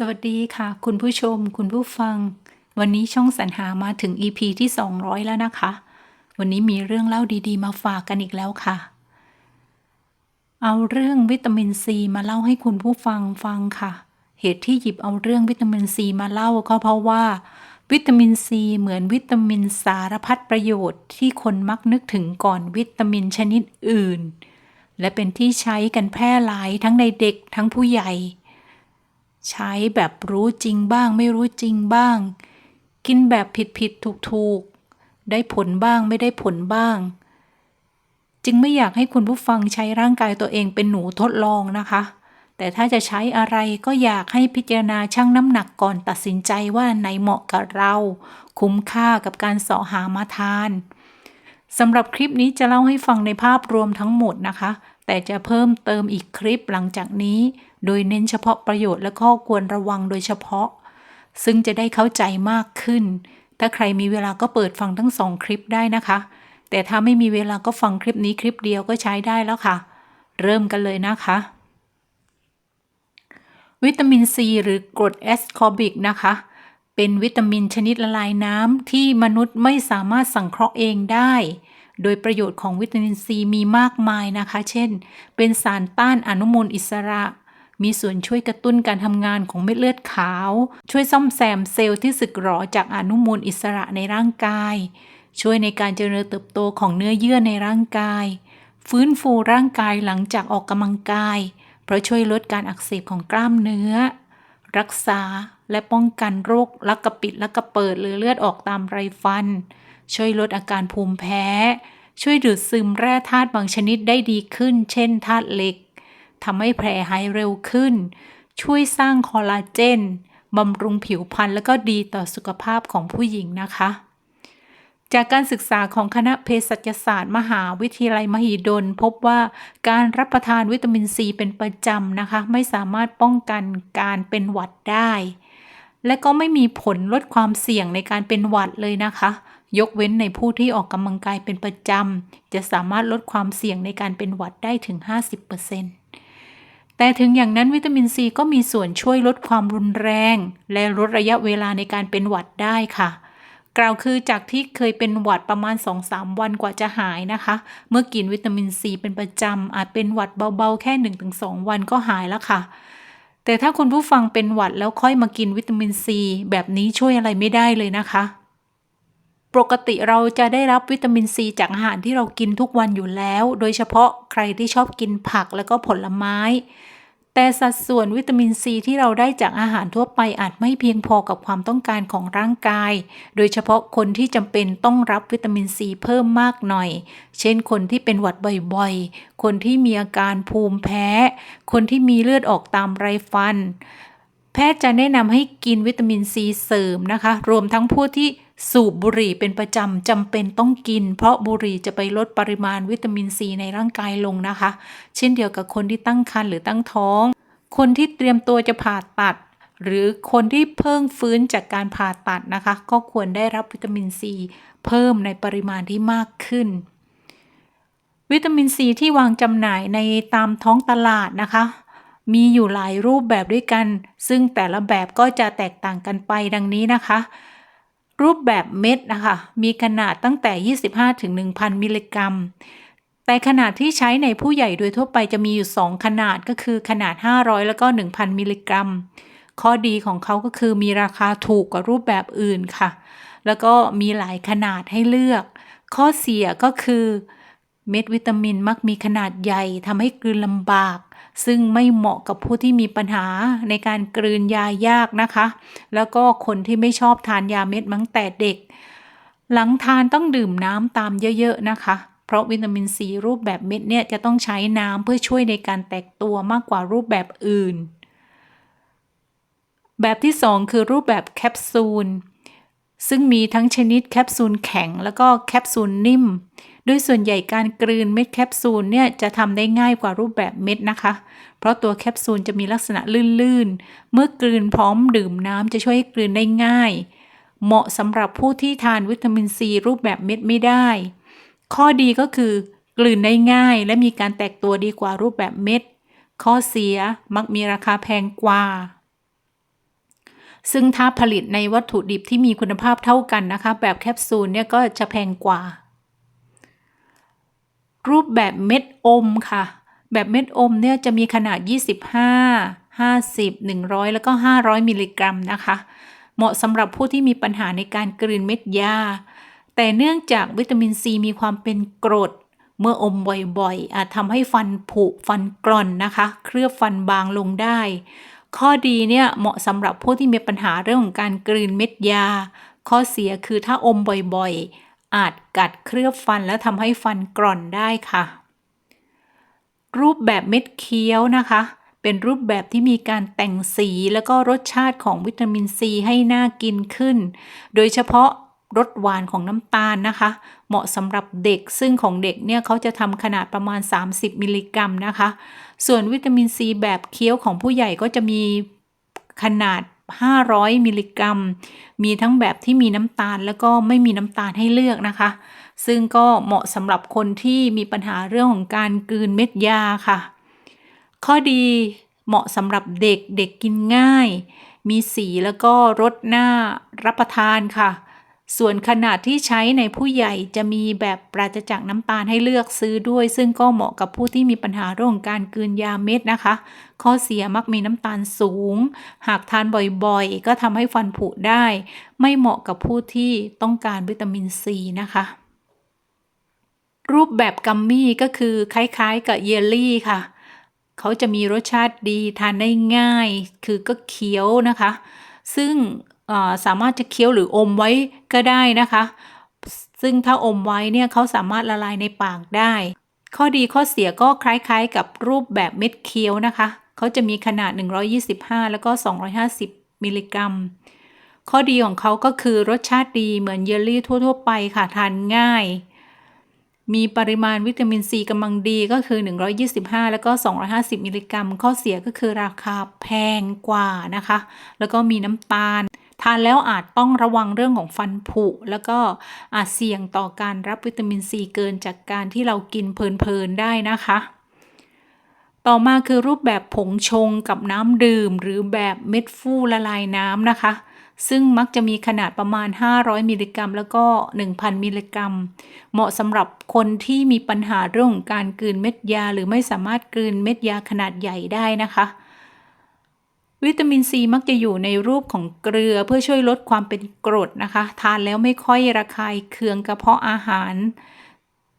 สวัสดีค่ะ คุณผู้ชม คุณผู้ฟัง วันนี้ช่องสรรหามาถึง EP ที่ 200 แล้วนะคะ วันนี้มีเรื่องเล่าดีๆ มาฝากกันอีกแล้วค่ะ เอาเรื่องวิตามินซีมาเล่าให้คุณผู้ฟังฟังค่ะ เหตุที่หยิบเอาเรื่องวิตามินซีมาเล่าก็เพราะว่า วิตามินซีเหมือนวิตามินสารพัดประโยชน์ที่คนมักนึกถึงก่อนวิตามินชนิดอื่น และเป็นที่ใช้กันแพร่หลายทั้งในเด็กทั้งผู้ใหญ่ ใช้แบบรู้จริงบ้าง ไม่รู้จริงบ้าง กินแบบผิดผิดถูกถูกได้ผลบ้างไม่ได้ผลบ้าง จึงไม่อยากให้คุณผู้ฟังใช้ร่างกายตัวเองเป็นหนูทดลองนะคะ แต่ถ้าจะใช้อะไรก็อยากให้พิจารณาชั่งน้ำหนักก่อนตัดสินใจว่าไหนเหมาะกับเรา คุ้มค่ากับการเสาะหามาทานสำหรับคลิปนี้จะเล่าให้ฟังในภาพรวมทั้งหมดนะคะ แต่จะเพิ่มเติมอีกคลิปหลังจากนี้ โดยเน้นเฉพาะประโยชน์และข้อควรระวังโดยเฉพาะ ซึ่งจะได้เข้าใจมากขึ้น ถ้าใครมีเวลาก็เปิดฟังทั้งสองคลิปได้นะคะ แต่ถ้าไม่มีเวลาก็ฟังคลิปนี้คลิปเดียวก็ใช้ได้แล้วค่ะ เริ่มกันเลยนะคะ วิตามินซีหรือกรดแอสคอบิกนะคะเป็นวิตามินชนิดละลายน้ำที่มนุษย์ไม่สามารถสังเคราะห์เองได้ โดยประโยชน์ของวิตามินซีมีมากมายนะคะ เช่น เป็นสารต้านอนุมูลอิสระ มีส่วนช่วยกระตุ้นการทำงานของเม็ดเลือดขาว ช่วยซ่อมแซมเซลล์ที่สึกหรอจากอนุมูลอิสระในร่างกาย ช่วยในการเจริญเติบโตของเนื้อเยื่อในร่างกาย ฟื้นฟูร่างกายหลังจากออกกำลังกาย เพราะช่วยลดการอักเสบของกล้ามเนื้อ รักษาและป้องกันโรคลักกระปิดลักกระเปิดหรือเลือดออกตามไรฟัน ช่วยลดอาการภูมิแพ้ ช่วยดูดซึมแร่ธาตุบางชนิดได้ดีขึ้น เช่นธาตุเหล็กทำให้แผลหายเร็วขึ้น ช่วยสร้างคอลลาเจนบำรุงผิวพรรณและก็ดีต่อสุขภาพของผู้หญิงนะคะ จากการศึกษาของคณะเภสัชศาสตร์ มหาวิทยาลัยมหิดล พบว่าการรับประทานวิตามินซีเป็นประจำนะคะ ไม่สามารถป้องกันการเป็นหวัดได้ และก็ไม่มีผลลดความเสี่ยงในการเป็นหวัดเลยนะคะ ยกเว้นในผู้ที่ออกกำลังกายเป็นประจำ จะสามารถลดความเสี่ยงในการเป็นหวัดได้ถึง 50%แต่ถึงอย่างนั้นวิตามินซีก็มีส่วนช่วยลดความรุนแรง และลดระยะเวลาในการเป็นหวัดได้ค่ะ กล่าวคือจากที่เคยเป็นหวัดประมาณ 2-3 วันกว่าจะหายนะคะ เมื่อกินวิตามินซีเป็นประจำอาจเป็นหวัดเบาๆ แค่ 1-2 วันก็หายแล้วค่ะแต่ถ้าคุณผู้ฟังเป็นหวัดแล้วค่อยมากินวิตามินซีแบบนี้ช่วยอะไรไม่ได้เลยนะคะ ปกติเราจะได้รับวิตามินซีจากอาหารที่เรากินทุกวันอยู่แล้ว โดยเฉพาะใครที่ชอบกินผักแล้วก็ผลไม้ แต่สัดส่วนวิตามินซีที่เราได้จากอาหารทั่วไปอาจไม่เพียงพอกับความต้องการของร่างกาย โดยเฉพาะคนที่จำเป็นต้องรับวิตามินซีเพิ่มมากหน่อย เช่นคนที่เป็นหวัดบ่อยๆ คนที่มีอาการภูมิแพ้ คนที่มีเลือดออกตามไรฟัน แพทย์จะแนะนำให้กินวิตามินซีเสริมนะคะ รวมทั้งผู้ที่ สูบบุหรี่เป็นประจำจำเป็นต้องกิน เพราะบุหรี่จะไปลดปริมาณวิตามินซีในร่างกายลงนะคะ เช่นเดียวกับคนที่ตั้งครรภ์หรือตั้งท้อง คนที่เตรียมตัวจะผ่าตัด หรือคนที่เพิ่งฟื้นจากการผ่าตัดนะคะ ก็ควรได้รับวิตามินซีเพิ่มในปริมาณที่มากขึ้น วิตามินซีที่วางจำหน่ายในตามท้องตลาดนะคะมีอยู่หลายรูปแบบด้วยกัน ซึ่งแต่ละแบบก็จะแตกต่างกันไปดังนี้นะคะ รูปแบบเม็ดนะคะ มีขนาดตั้งแต่ 25ถึง1,000 มิลลิกรัม แต่ขนาดที่ใช้ในผู้ใหญ่โดยทั่วไปจะมีอยู่ 2 ขนาดก็คือขนาด 500 แล้วก็ 1,000 มิลลิกรัม ข้อดีของเขาก็คือมีราคาถูกกว่ารูปแบบอื่นค่ะ แล้วก็มีหลายขนาดให้เลือก ข้อเสียก็คือเม็ดวิตามินมักมีขนาดใหญ่ทำให้กลืนลำบาก ซึ่งไม่เหมาะกับผู้ที่มีปัญหาในการกลืนยายากนะคะ แล้วก็คนที่ไม่ชอบทานยาเม็ดมั้งแต่เด็ก หลังทานต้องดื่มน้ำตามเยอะๆนะคะ เพราะวิตามินซีรูปแบบเม็ดเนี่ยจะต้องใช้น้ำเพื่อช่วยในการแตกตัวมากกว่ารูปแบบอื่น แบบที่ 2 คือรูปแบบแคปซูล ซึ่งมีทั้งชนิดแคปซูลแข็ง แล้วก็แคปซูลนิ่ม โดยส่วนใหญ่การกลืนเม็ดแคปซูลเนี่ยจะทำได้ง่ายกว่ารูปแบบเม็ดนะคะ เพราะตัวแคปซูลจะมีลักษณะลื่นๆ เมื่อกลืนพร้อมดื่มน้ำจะช่วยให้กลืนได้ง่าย เหมาะสำหรับผู้ที่ทานวิตามินซีรูปแบบเม็ดไม่ได้ ข้อดีก็คือกลืนได้ง่ายและมีการแตกตัวดีกว่ารูปแบบเม็ด ข้อเสียมักมีราคาแพงกว่า ซึ่งถ้าผลิตในวัตถุดิบที่มีคุณภาพเท่ากันนะคะ แบบแคปซูลเนี่ยก็จะแพงกว่า รูปแบบเม็ดอมค่ะ แบบเม็ดอมเนี่ยจะมีขนาด 25 50 100 แล้วก็ 500 มิลลิกรัมนะคะ เหมาะสำหรับผู้ที่มีปัญหาในการกลืนเม็ดยา แต่เนื่องจากวิตามินซีมีความเป็นกรด เมื่ออมบ่อยๆ อาจทำให้ฟันผุ ฟันกร่อนนะคะ เคลือบฟันบางลงได้ ข้อดีเนี่ยเหมาะสำหรับผู้ที่มีปัญหาเรื่องของการกลืนเม็ดยา ข้อเสียคือถ้าอมบ่อยๆ อาจกัดเคลือบฟันและทำให้ฟันกร่อนได้ค่ะ รูปแบบเม็ดเคี้ยวนะคะ เป็นรูปแบบที่มีการแต่งสีแล้วก็รสชาติของวิตามินซีให้น่ากินขึ้น โดยเฉพาะ รสหวานของน้ำตาลนะคะ เหมาะสำหรับเด็กซึ่งของเด็กเนี่ยเขาจะทำขนาดประมาณ 30 มิลลิกรัมนะคะ ส่วนวิตามินซีแบบเคี้ยวของผู้ใหญ่ก็จะมีขนาด 500 มิลลิกรัม มีทั้งแบบที่มีน้ำตาลแล้วก็ไม่มีน้ำตาลให้เลือกนะคะ ซึ่งก็เหมาะสำหรับคนที่มีปัญหาเรื่องของการกลืนเม็ดยาค่ะ ข้อดีเหมาะสำหรับเด็กเด็กกินง่าย มีสีแล้วก็รสหน้ารับประทานค่ะ ส่วนขนาดที่ใช้ในผู้ใหญ่จะมีแบบปราศจากน้ำตาลให้เลือกซื้อด้วย ซึ่งก็เหมาะกับผู้ที่มีปัญหาเรื่องการกืนยาเม็ดนะคะ ข้อเสียมักมีน้ำตาลสูง หากทานบ่อยๆ ก็ทำให้ฟันผุได้ ไม่เหมาะกับผู้ที่ต้องการวิตามินซีนะคะ รูปแบบกัมมี่ก็คือคล้ายๆ กับเยลลี่ค่ะ เขาจะมีรสชาติดีทานได้ง่าย คือก็เคี้ยวนะคะ ซึ่ง สามารถจะเคี้ยวหรืออมไว้ก็ได้นะคะ ซึ่งถ้าอมไว้เนี่ยเขาสามารถละลายในปากได้ ข้อดีข้อเสียก็คล้ายๆ กับรูปแบบเม็ดเคี้ยวนะคะเขาจะมีขนาด 125 แล้วก็ 250 มิลลิกรัม ข้อดีของเขาก็คือรสชาติดีเหมือนเยลลี่ทั่ว ๆ ไปค่ะทานง่าย มีปริมาณวิตามินซีกำลังดีก็คือ 125 แล้วก็ 250 มิลลิกรัม ข้อเสียก็คือราคาแพงกว่านะคะ แล้วก็มีน้ำตาล ทานแล้วอาจต้องระวังเรื่องของฟันผุ แล้วก็อาจเสี่ยงต่อการรับวิตามินซีเกินจากการที่เรากินเพลินๆได้นะคะ ต่อมาคือรูปแบบผงชงกับน้ำดื่ม หรือแบบเม็ดฟูละลายน้ำนะคะ ซึ่งมักจะมีขนาดประมาณ 500 มิลลิกรัม แล้วก็ 1,000 มิลลิกรัม เหมาะสำหรับคนที่มีปัญหาเรื่องการกลืนเม็ดยา หรือไม่สามารถกลืนเม็ดยาขนาดใหญ่ได้นะคะ วิตามินซีมักจะอยู่ในรูปของเกลือเพื่อช่วยลดความเป็นกรดนะคะ ทานแล้วไม่ค่อยระคายเคืองกระเพาะอาหาร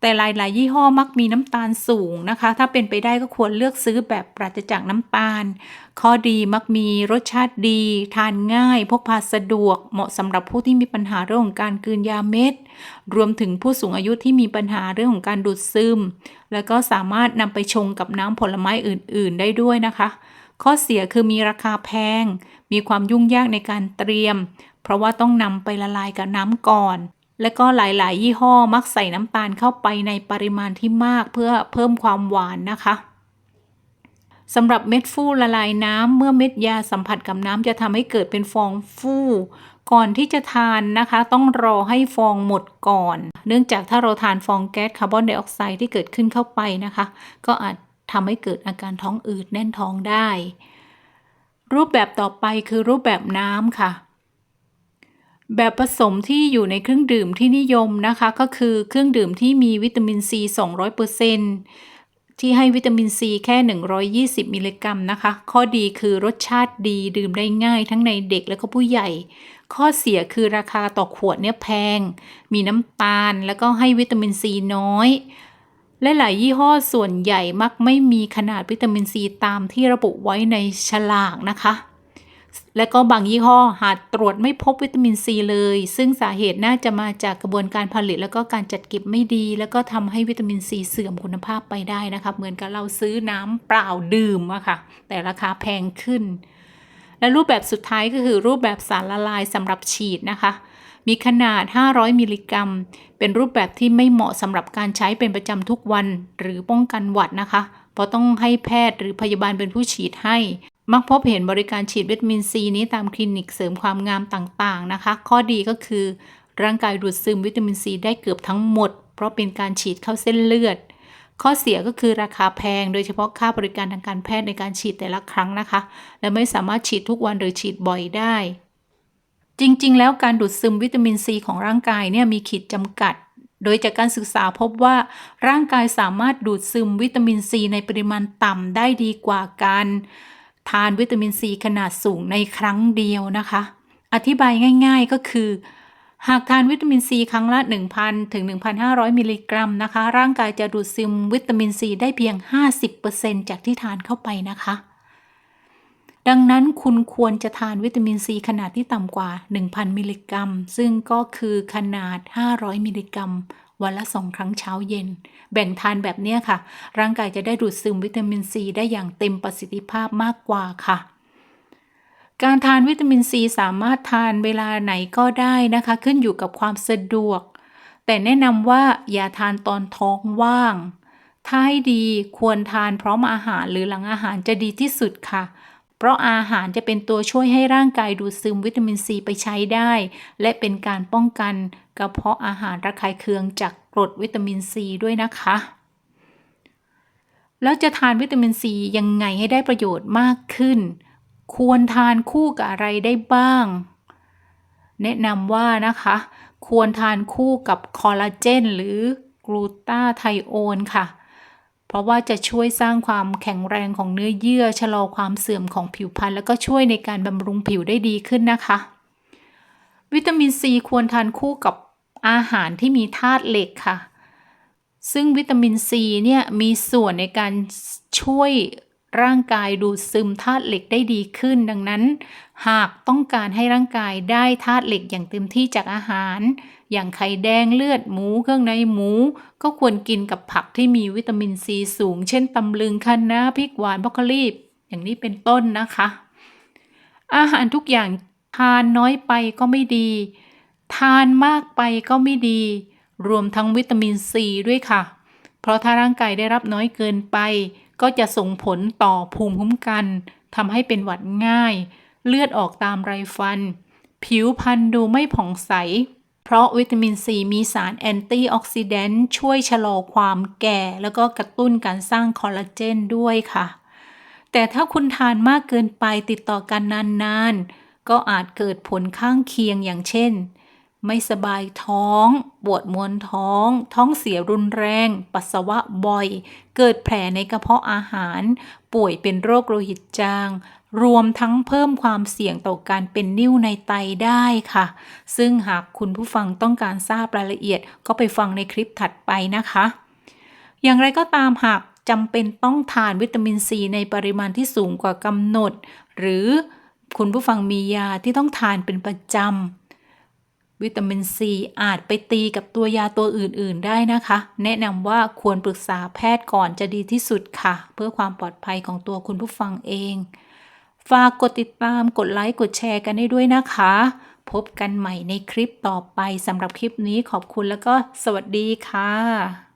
แต่หลาย ๆ ยี่ห้อมักมีน้ำตาลสูงนะคะ ถ้าเป็นไปได้ก็ควรเลือกซื้อแบบปราศจากน้ำตาล ข้อดีมักมีรสชาติดี ทานง่าย พกพาสะดวก เหมาะสำหรับผู้ที่มีปัญหาเรื่องของการกลืนยาเม็ด รวมถึงผู้สูงอายุที่มีปัญหาเรื่องของการดูดซึม แล้วก็สามารถนำไปชงกับน้ำผลไม้อื่น ๆ ได้ด้วยนะคะ ข้อเสียคือมีราคาแพง มีความยุ่งยากในการเตรียม เพราะว่าต้องนำไปละลายกับน้ำก่อน และก็หลาย ๆ ยี่ห้อมักใส่น้ำตาลเข้าไปในปริมาณที่มากเพื่อเพิ่มความหวานนะคะสำหรับเม็ดฟูละลายน้ำเมื่อเม็ดยาสัมผัสกับน้ำจะทำให้เกิดเป็นฟองฟูก่อนที่จะทานนะคะ ต้องรอให้ฟองหมดก่อน เนื่องจากถ้าเราทานฟองแก๊สคาร์บอนไดออกไซด์ที่เกิดขึ้นเข้าไปนะคะ ก็อาจ ทำให้เกิดอาการท้องอืดแน่นท้องได้ รูปแบบต่อไปคือรูปแบบน้ำค่ะ แบบผสมที่อยู่ในเครื่องดื่มที่นิยมนะคะ ก็คือเครื่องดื่มที่มีวิตามินซี200%ที่ให้วิตามินซีแค่ 120 มิลลิกรัมนะคะ ข้อดีคือรสชาติดีดื่มได้ง่ายทั้งในเด็กและก็ผู้ใหญ่ ข้อเสียคือราคาต่อขวดเนี่ยแพง มีน้ำตาลแล้วก็ให้วิตามินซีน้อย และหลายยี่ห้อส่วนใหญ่มักไม่มีขนาดวิตามินซีตามที่ระบุไว้ในฉลากนะคะ และก็บางยี่ห้อหากตรวจไม่พบวิตามินซีเลย ซึ่งสาเหตุน่าจะมาจากกระบวนการผลิต แล้วก็การจัดเก็บไม่ดี แล้วก็ทำให้วิตามินซีเสื่อมคุณภาพไปได้นะคะเหมือนกับเราซื้อน้ำเปล่าดื่มอะค่ะ แต่ราคาแพงขึ้น และรูปแบบสุดท้ายก็คือรูปแบบสารละลายสำหรับฉีดนะคะ มีขนาด 500 มิลลิกรัม เป็นรูปแบบที่ไม่เหมาะสำหรับการใช้เป็นประจำทุกวัน หรือป้องกันหวัดนะคะ เพราะต้องให้แพทย์หรือพยาบาลเป็นผู้ฉีดให้ มักพบเห็นบริการฉีดวิตามินซีนี้ตามคลินิกเสริมความงามต่างๆนะคะ ข้อดีก็คือ ร่างกายดูดซึมวิตามินซีได้เกือบทั้งหมด เพราะเป็นการฉีดเข้าเส้นเลือด ข้อเสียก็คือราคาแพง โดยเฉพาะค่าบริการทางการแพทย์ในการฉีดแต่ละครั้งนะคะ และไม่สามารถฉีดทุกวันหรือฉีดบ่อยได้ จริง ๆ แล้วการดูดซึมวิตามินซีของร่างกายเนี่ยมีขีดจำกัด โดยจากการศึกษาพบว่า ร่างกายสามารถดูดซึมวิตามินซีในปริมาณต่ำได้ดีกว่าการทานวิตามินซีขนาดสูงในครั้งเดียวนะคะ อธิบายง่าย ๆก็คือ หากทานวิตามินซีครั้งละ 1,000 ถึง 1,500 มิลลิกรัมนะคะ ร่างกายจะดูดซึมวิตามินซีได้เพียง 50%จากที่ทานเข้าไปนะคะ ดังนั้นคุณควรจะทานวิตามินซีขนาดที่ต่ำกว่า 1,000 มิลลิกรัม ซึ่งก็คือขนาด 500 มิลลิกรัม วันละ2ครั้งเช้าเย็น แบ่งทานแบบนี้ค่ะ ร่างกายจะได้ดูดซึมวิตามินซีได้อย่างเต็มประสิทธิภาพมากกว่าค่ะการทานวิตามินซีสามารถทานเวลาไหนก็ได้นะคะ ขึ้นอยู่กับความสะดวก แต่แนะนำว่าอย่าทานตอนท้องว่าง ถ้าให้ดีควรทานพร้อมอาหารหรือหลังอาหารจะดีที่สุดค่ะ เพราะอาหารจะเป็นตัวช่วยให้ร่างกายดูดซึมวิตามินซีไปใช้ได้ และเป็นการป้องกันกระเพาะอาหารระคายเคืองจากกรดวิตามินซีด้วยนะคะ แล้วจะทานวิตามินซียังไงให้ได้ประโยชน์มากขึ้น ควรทานคู่กับอะไรได้บ้าง แนะนำว่านะคะ ควรทานคู่กับคอลลาเจนหรือกลูตาไทโอนค่ะ เพราะว่าจะช่วยสร้างความแข็งแรงของเนื้อเยื่อ ชะลอความเสื่อมของผิวพรรณแล้วก็ช่วยในการบำรุงผิวได้ดีขึ้นนะคะ วิตามินซีควรทานคู่กับอาหารที่มีธาตุเหล็กค่ะ ซึ่งวิตามินซีเนี่ยมีส่วนในการช่วย ร่างกายดูดซึมธาตุเหล็กได้ดีขึ้น ดังนั้น หากต้องการให้ร่างกายได้ธาตุเหล็กอย่างเต็มที่จากอาหาร อย่างไข่แดงเลือดหมูเครื่องในหมู ก็ควรกินกับผักที่มีวิตามินซีสูง เช่นตำลึงคะน้าพริกหวานบรอกโคลีอย่างนี้เป็นต้นนะคะ อาหารทุกอย่างทานน้อยไปก็ไม่ดี ทานมากไปก็ไม่ดี รวมทั้งวิตามินซีด้วยค่ะ เพราะถ้าร่างกายได้รับน้อยเกินไป ก็จะส่งผลต่อภูมิคุ้มกันทำให้เป็นหวัดง่าย เลือดออกตามไรฟัน ผิวพรรณดูไม่ผ่องใส เพราะวิตามินซีมีสารแอนตี้ออกซิแดนต์ช่วยชะลอความแก่ แล้วก็กระตุ้นการสร้างคอลลาเจนด้วยค่ะ แต่ถ้าคุณทานมากเกินไปติดต่อกันนานๆ ก็อาจเกิดผลข้างเคียงอย่างเช่น ไม่สบายท้อง ปวดมวนท้อง ท้องเสียรุนแรง ปัสสาวะบ่อย เกิดแผลในกระเพาะอาหาร ป่วยเป็นโรคโลหิตจาง รวมทั้งเพิ่มความเสี่ยงต่อการเป็นนิ่วในไตได้ค่ะ ซึ่งหากคุณผู้ฟังต้องการทราบรายละเอียดก็ไปฟังในคลิปถัดไปนะคะ อย่างไรก็ตามหากจำเป็นต้องทานวิตามินซีในปริมาณที่สูงกว่ากำหนด หรือคุณผู้ฟังมียาที่ต้องทานเป็นประจำ วิตามินซีอาจไปตีกับตัวยาตัวอื่นๆได้นะคะ แนะนำว่าควรปรึกษาแพทย์ก่อนจะดีที่สุดค่ะ เพื่อความปลอดภัยของตัวคุณผู้ฟังเอง ฝากกดติดตามกดไลค์กดแชร์กันได้ด้วยนะคะ พบกันใหม่ในคลิปต่อไปสำหรับคลิปนี้ขอบคุณแล้วก็สวัสดีค่ะ